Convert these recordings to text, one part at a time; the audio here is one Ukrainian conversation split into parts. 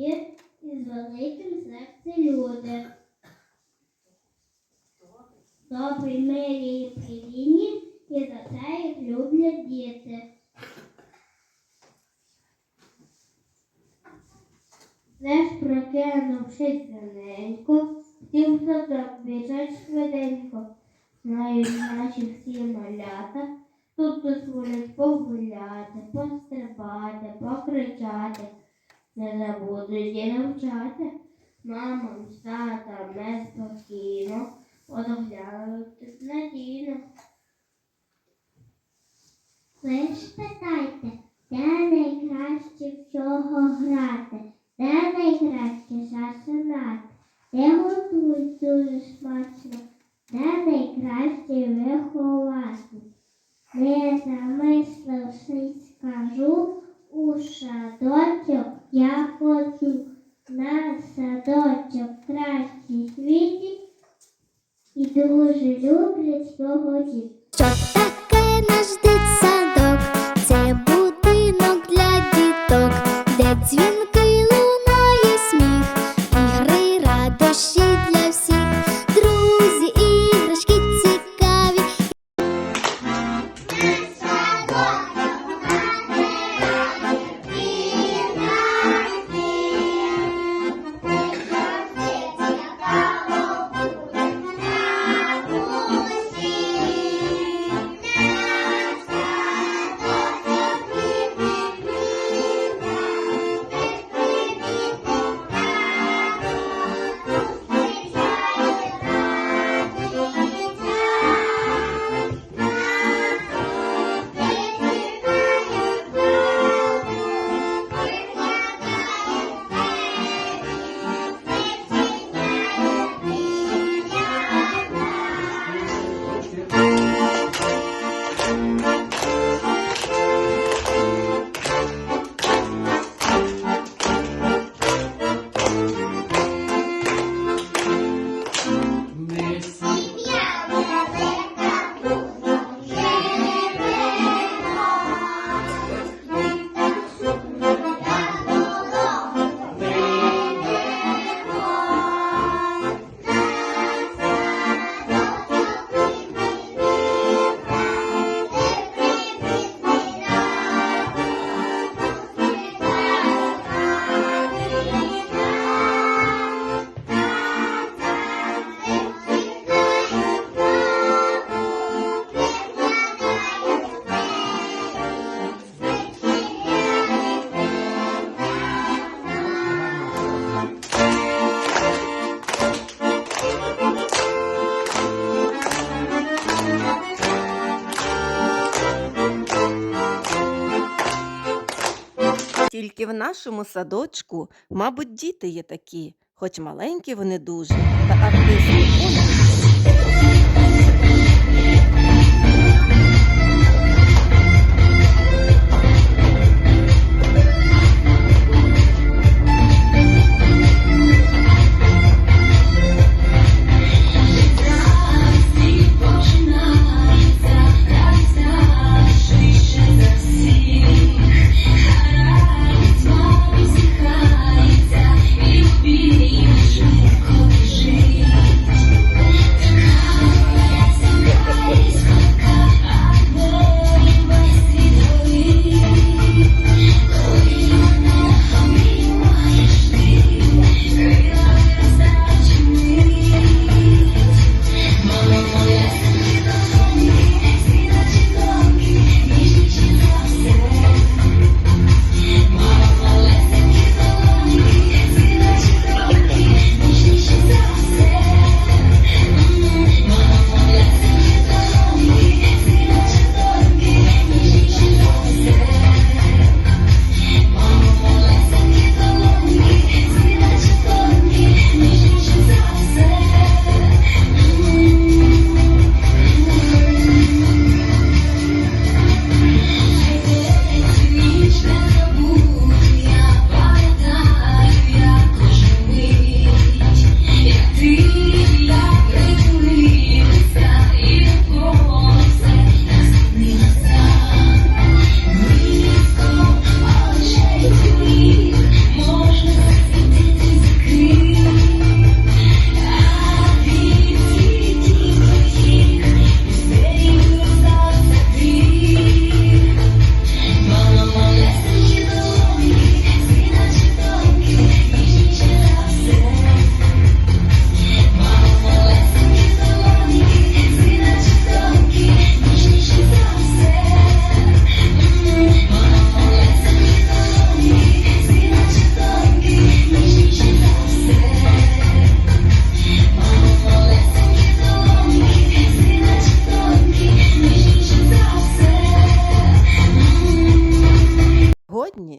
з великим серцем люди. Добрі, милі і привітні, і за це їх люблять діти. Леш прокинувшись раненько, всім в садок біжать швиденько. Знають наші всі малята, тут дозволять погуляти, пострибати, покричати. Не забудуть і навчати. Мамам, з татом неспокійно, одоглянуть надійно. Ви ж питайте, де найкраще всього грати, де найкраще засинати, де готують дуже смачно, де найкраще виховати. Не замислившись, скажу, у садочок я хочу, на садочок кращий світі і дуже люблять його діти. Що таке наш дитсадок? Тільки в нашому садочку, мабуть, діти є такі, хоч маленькі вони дуже, та активні.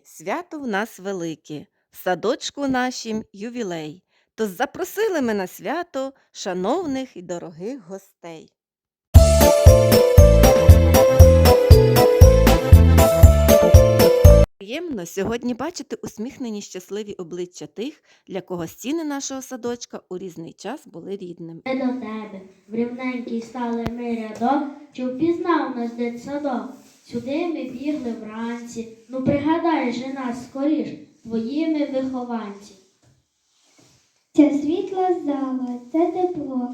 Свято в нас велике, в садочку нашім ювілей. Тож запросили ми на свято шановних і дорогих гостей. Приємно сьогодні бачити усміхнені щасливі обличчя тих, для кого стіни нашого садочка у різний час були рідними. Ми до тебе, в рівненький стали ми рядок, чи впізнав нас дитсадок? Сюди ми бігли вранці, ну пригадай же нас скоріш, твоїми вихованці. Ця світла зала, це тепло,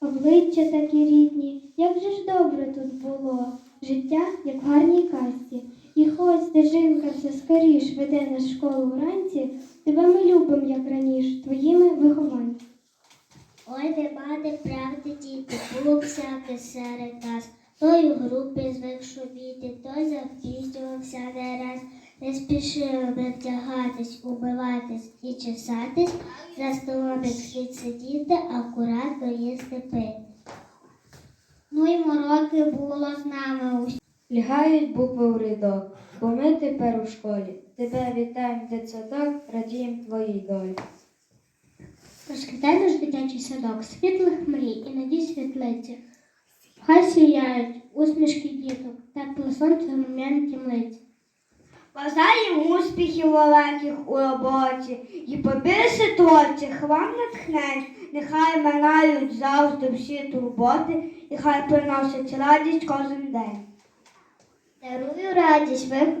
обличчя такі рідні, як же ж добре тут було. Життя, як в гарній казці. І хоч стежинка все скоріш веде нас в школу вранці, тебе ми любим, як раніш, твоїми вихованці. Ой, ви мати, правди, діти, було всяке серед нас. Той у групі звик шуміти, той запізнювався не раз. Не спішили ми вдягатись, умиватись і чесатись, за столом як слід сидіти, акуратно їсти пити. Ну й мороки було з нами усі. Лягають букви у рядок, бо ми тепер у школі. Тебе вітаємо, дитсадок, радіємо твоїй долі. Розкидай наш дитячий садок, світлих мрій і надій світлиці. Хай сіяють усмішки діток, тепле сонце рум'яні лиці. Бажаємо успіхів великих у роботі і побільше творчих вам натхнень. Нехай минають завжди всі турботи, і хай приносять радість кожен день. Дарую радість ви...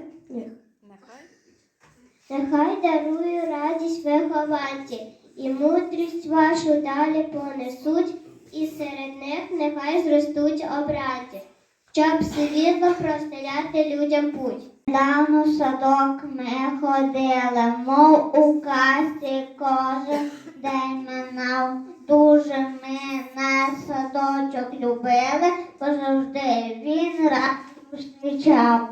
Нехай дарую радість вихованці, і мудрість вашу далі понесуть, і серед них нехай зростуть обраті, щоб світло простеляти людям путь. Давно садок ми ходили, мов у казці кожен день минав. Дуже ми наш садочок любили, бо завжди він рад зустрічав.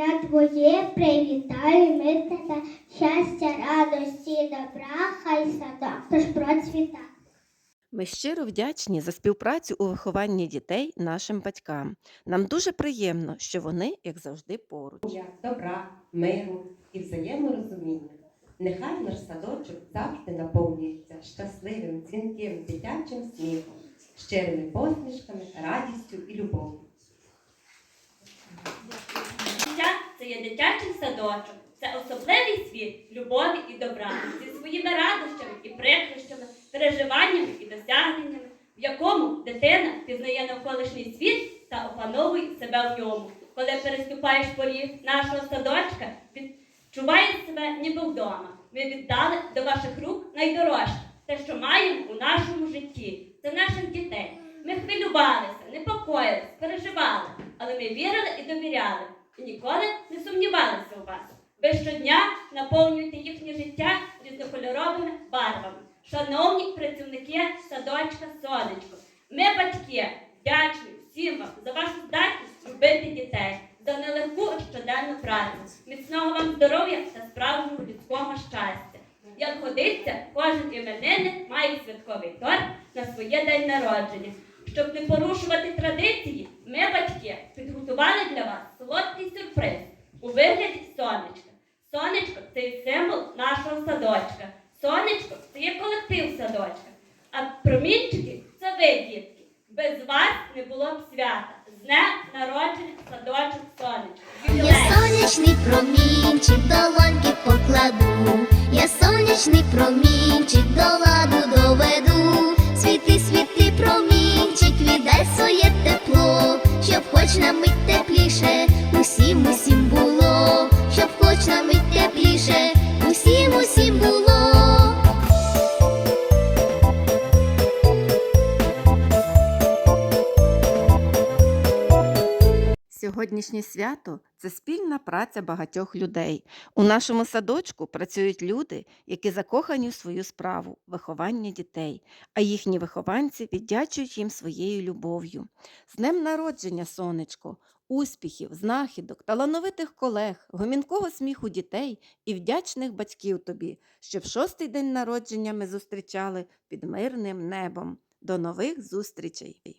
Народження твоє привітаю ми тебе, щастя, радості, добра, хай садок тож процвіта. Ми щиро вдячні за співпрацю у вихованні дітей нашим батькам. Нам дуже приємно, що вони, як завжди, поруч. добра, миру і взаєморозуміння. Нехай наш садочок завжди наповнюється щасливим, дзвінким, дитячим сміхом, щирими посмішками, радістю і любов'ю. Життя це є дитячий садочок, це особливий світ любові і добра зі своїми радощами і прикрощами, переживаннями і досягненнями, в якому дитина пізнає навколишній світ та опановує себе в ньому. Коли переступаєш поріг нашого садочка, відчуваєш себе ніби вдома. Ми віддали до ваших рук найдорожче, те, що маємо у нашому житті. Це наших дітей. Ми хвилювалися, непокоїлися, переживали, але ми вірили і довіряли, ніколи не сумнівалися у вас. Ви щодня наповнюєте їхнє життя різнокольоровими барвами. Шановні працівники садочка Сонечко, ми, батьки, вдячні всім вам за вашу здатність любити дітей, за нелегку щоденну працю, міцного вам здоров'я та справжнього людського щастя. Як годиться, кожен іменинник має святковий торт на своє день народження. Щоб не порушувати традиції, ми, батьки, підготували для вас солодкий сюрприз у вигляді сонечка. Сонечко це символ нашого садочка. Сонечко це є колектив садочка. А промінчики це ви, дітки. Без вас не було б свята. З днем народження садочок сонечко. Я сонячний промінчик до ланки покладу, я сонячний промінчик до ладу доведу. Світи, світи, промінчик, віддай своє тепло, щоб хоч на мить тепліше, Сьогоднішнє свято це спільна праця багатьох людей. У нашому садочку працюють люди, які закохані в свою справу виховання дітей, а їхні вихованці віддячують їм своєю любов'ю. З днем народження, сонечко, успіхів, знахідок, талановитих колег, гомінкого сміху дітей і вдячних батьків тобі, щоб шостий день народження ми зустрічали під мирним небом. До нових зустрічей!